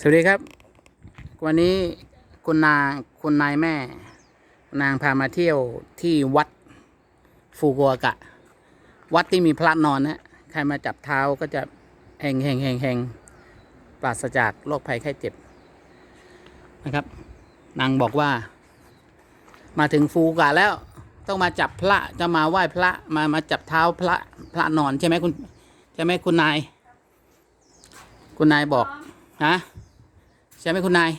สวัสดีครับ วันนี้คุณนางคุณนายแม่ นางพามาเที่ยวที่วัดฟูกัวกะ วัดที่มีพระนอนนะใครมาจับเท้าก็จะแหงแหงแหงแหงปราศจากโรคภัยไข้เจ็บนะครับ นางบอกว่า มาถึงฟูกะแล้ว ต้องมาจับพระจะมาไหว้พระมามาจับเท้าพระพระนอนใช่ไหมคุณใช่ไหมคุณนาย คุณนายบอกฮะ ใช่ไหมคุณนาย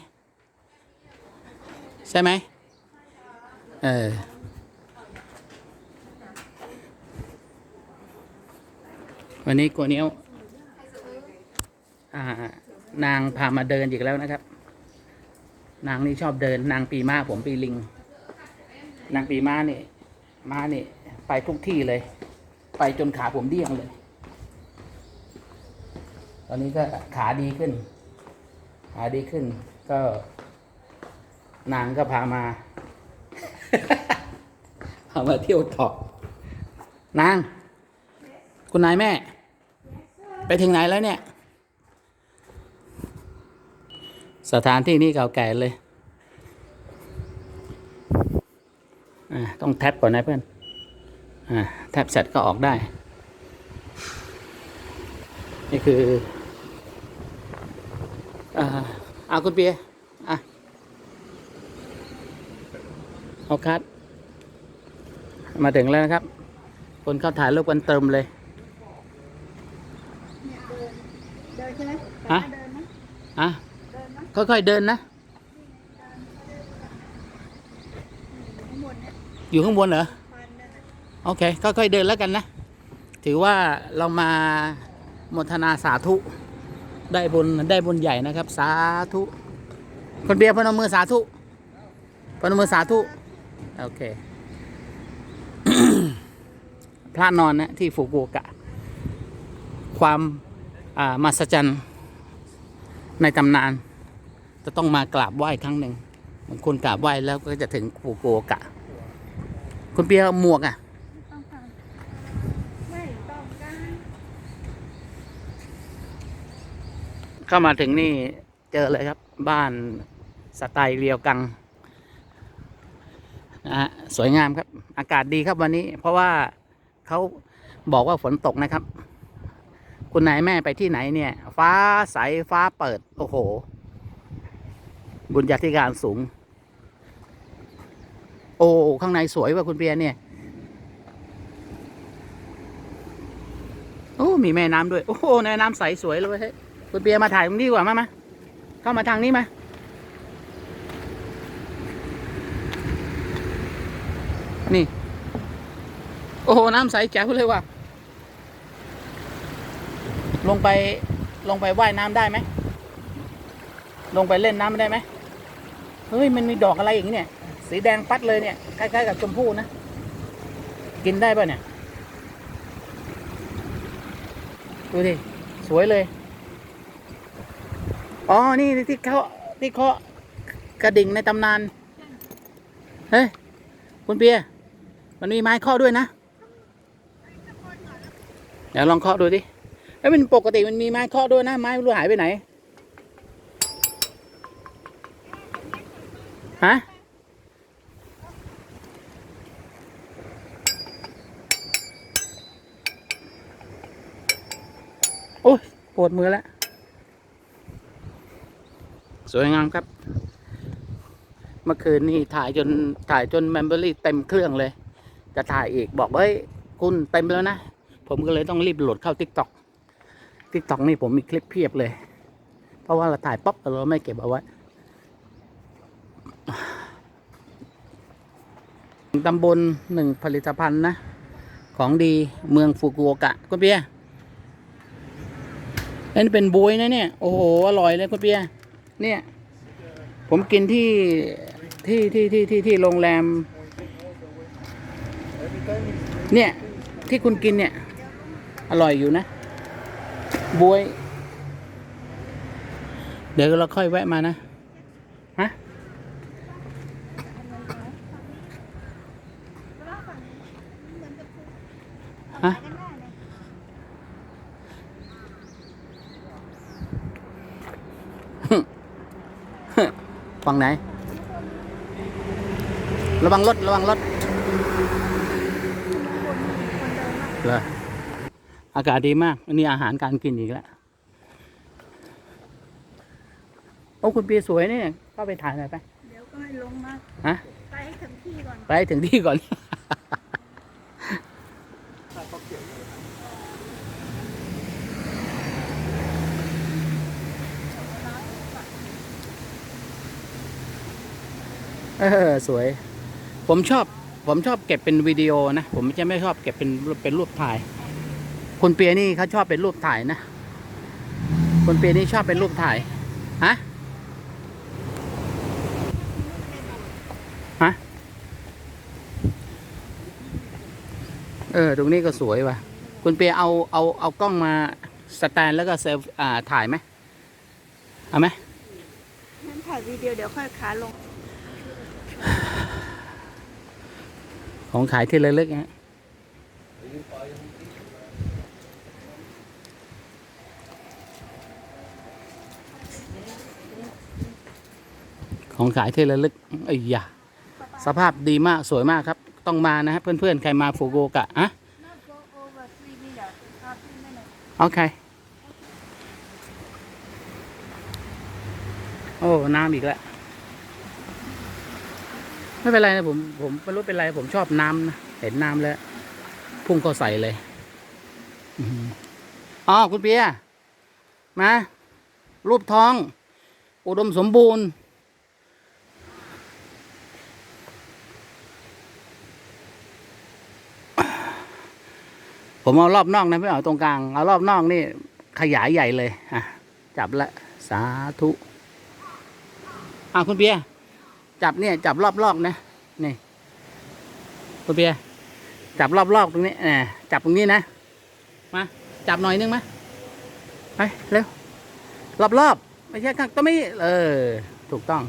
ใช่ไหมเออวันนี้กัวเนี้ยวนางพามาเดินอีกแล้วนะครับ นางนี่ชอบเดิน นางปีมาผมปีลิง นางปีมาเนี่ยมาเนี่ยไปทุกที่เลย ไปจนขาผมเดี้ยงเลย ตอนนี้ก็ขาดีขึ้น ดีขึ้น ก็นางก็พามา พามาเที่ยวต่อนาง คุณนายแม่ ไปถึงไหนแล้วเนี่ย สถานที่นี้เก่าแก่เลยอ่าต้องแท็บก่อนนะเพื่อนอ่าแท็บเสร็จก็ออกได้ นี่คือ อ่าเอาคุณเปียอะเอาคัดมาถึงแล้วนะครับ คนเข้าถ่ายรูปกันเติมเลยเดินใช่ไหมฮะเดินไหมอะเดินไหมค่อยๆเดินนะข้างบนเนี่ยอยู่ข้างบนเหรอพันนั่นน่ะโอเค ค่อยๆเดินแล้วกันนะ ถือว่าเรามาโมทนาสาธุ ได้บุญได้บุญใหญ่นะครับ สาธุคนเบียร์พนมมือสาธุพนมมือสาธุโอเคพระนอนนะที่ฟุกุโอกะ ความอ่ามหัศจรรย์ในตำนาน จะต้องมากราบไหว้ครั้งหนึ่งบางคนกราบไหว้แล้วก็จะถึงฟุกุโอกะ คุณเปียหมวกอะ ต้องการไม่ต้องการ เข้ามาถึงนี่เจอเลยครับ บ้านสไตล์เรียวกังนะฮะสวยงามครับ อากาศดีครับวันนี้ เพราะว่าเขาบอกว่าฝนตกนะครับ คุณนายแม่ไปที่ไหนเนี่ย ฟ้าใสฟ้าเปิด โอ้โห บุญญาธิการสูง โอ้ข้างในสวยว่ะคุณเปียเนี่ยโอ้มีแม่น้ำด้วย โอ้แม่น้ำใสสวยเลยเว้ยเฮ้ คุณเปียมาถ่ายตรงนี้ดีกว่ามามาเข้ามาทางนี้มานี่ โอ้โห น้ำใสแจ๋วเลยว่ะ ลงไป ลงไปว่ายน้ำได้ไหม ลงไปเล่นน้ำได้ไหม เฮ้ย มันมีดอกอะไรอย่างนี้เนี่ย สีแดงปัดเลยเนี่ยคล้ๆกับชมพู่นะ กินได้ป่ะเนี่ย ดูดิ สวยเลย อ๋อ นี่ที่เขาที่เคาะกระดิ่งในตำนาน เฮ้ย คุณเปียมันมีไม้เคาะด้วยนะ เดี๋ยวลองเคาะดูดิเอ้ยมันปกติมันมีไม้เคาะด้วยนะ ไม้ไม่รู้หายไปไหน ฮะโอ้ยปวดมือแล้ว สวยงามครับ เมื่อคืนนี่ถ่ายจนถ่ายจนแมมเบอรี่เต็มเครื่องเลย จะถ่ายอีกบอกเฮ้ยคุณเต็มแล้วนะ ผมก็เลยต้องรีบโหลดเข้า t ิ k t o k ทิกตอกนี่ผมมีคลิปเพียบเลย เพราะว่าเราถ่ายป๊อปเราไม่เก็บเอาไว้ตำบลหนึ่งผลิตภัณฑ์นะ ของดีเมืองฟุกุโอกะคุณเปียนนี้เป็นบวยนะเนี่ย โอ้โห อร่อยเลยคุณเปีย เนี่ย ผมกินที่ที่ที่ที่ที่ที่โรงแรม เนี่ย ที่คุณกินเนี่ย อร่อยอยู่นะบวย เดี๋ยวเราค่อยแวะมานะฮะ ฮะ กันได้เลย ฝั่งไหน ระวังรถ ระวังรถคนคนเดินมากเหรออากาศดีมาก อันนี้อาหารการกินอีกแล้ว โอ้คุณปีสวยเนี่ยเข้าไปถ่ายหน่อยไป เดี๋ยวก็ให้ลงมาฮะไปให้ถึงที่ก่อน ไปถึงที่ก่อน เออสวย ผมชอบ ผมชอบเก็บเป็นวิดีโอนะ ผมจะไม่ชอบเก็บเป็นเป็นรูปถ่าย คุณเปียนี่เขาชอบเป็นรูปถ่ายนะ คุณเปียนี่ชอบเป็นรูปถ่าย ฮะ ฮะ เออ ตรงนี้ก็สวยว่ะ คุณเปียเอาเอาเอากล้องมาสแตนแล้วก็เซลอ่าถ่ายไหมเอาไหมงั้นถ่ายวิดีโอเดี๋ยวค่อยขาลง ของขายที่ระลึกฮะของขายที่ระลึกไอ้ยาสภาพดีมากสวยมากครับ ต้องมานะฮะเพื่อนๆ ใครมาฟูโกกะอะ โอเค โอ้ น้ำอีกแล้ว ไม่เป็นไรนะผมผมไม่รู้เป็นไร ผมชอบน้ำนะเห็นน้ำแล้ว พุ่งเข้าใส่เลยอ๋อคุณเปียมารูปท้อง อุดมสมบูรณ์ ผมเอารอบนอกนะไม่เอาตรงกลาง เอารอบนอกนี่ ขยายใหญ่เลย อะ จับละ สาธุ อะคุณเปีย จับเนี่ยจับรอบๆนะนี่คุณเปียจับรอบๆตรงนี้แหมจับตรงนี้นะมาจับหน่อยนึงมาไปเร็วรอบๆไม่ใช่ข้างต้องไม่เออ ถูกต้อง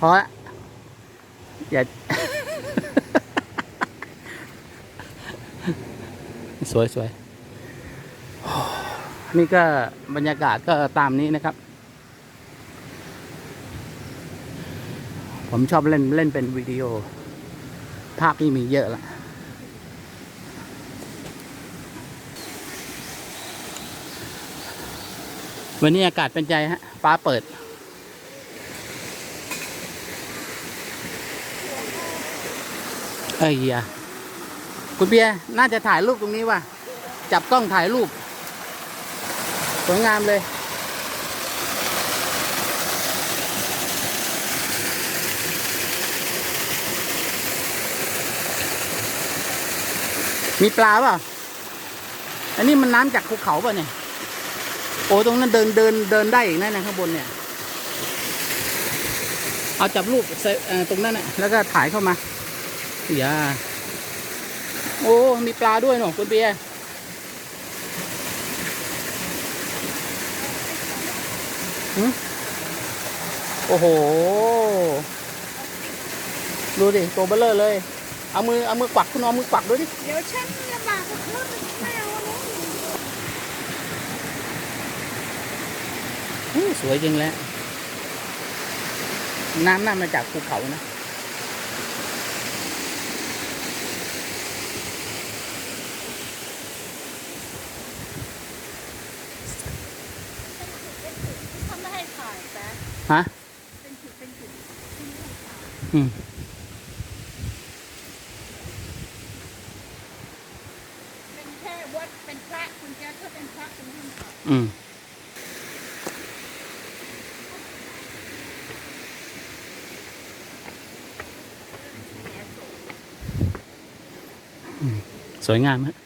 พอละอย่าสวยสวยนี่ก็บรรยากาศก็ตามนี้นะครับ ผมชอบเล่นเล่นเป็นวิดีโอ ภาพนี่มีเยอะละวันนี้อากาศเป็นใจฮะ ฟ้าเปิด เอ้ยยคุณเบียน่าจะถ่ายรูปตรงนี้ว่ะ จับกล้องถ่ายรูป สวยงามเลย มีปลาเปล่า อันนี้มันน้ำจากภูเขาเปล่ะเนี่ย โอ้ตรงนั้นเดินเดินเดินได้อีกนะนะข้างบนเนี่ย เอาจับรูปตรงนั้นนะแล้วก็ถ่ายเข้ามาอย่าโอ้ มีปลาด้วยเนาะคุณเบียร์หึโอ้โห ดูดิ ตัวเบลเลอร์เลย เอามือเอามือกวักคุณเอามือกวักดูดิเดี๋ยวฉันลำบากกับเพื่อนไม่เอาแล้วอู้สวยจริงแหล้วน้ำน่ามาจากภูเขานะเขาไม่ให้ถ่ายแต่ฮะ เป็นจุดเป็นจุด อืม เป็นแค่วัดเป็นพระคุณแกถ้าเป็นพระคุณท่านถ่าย อืม สวยงามฮะ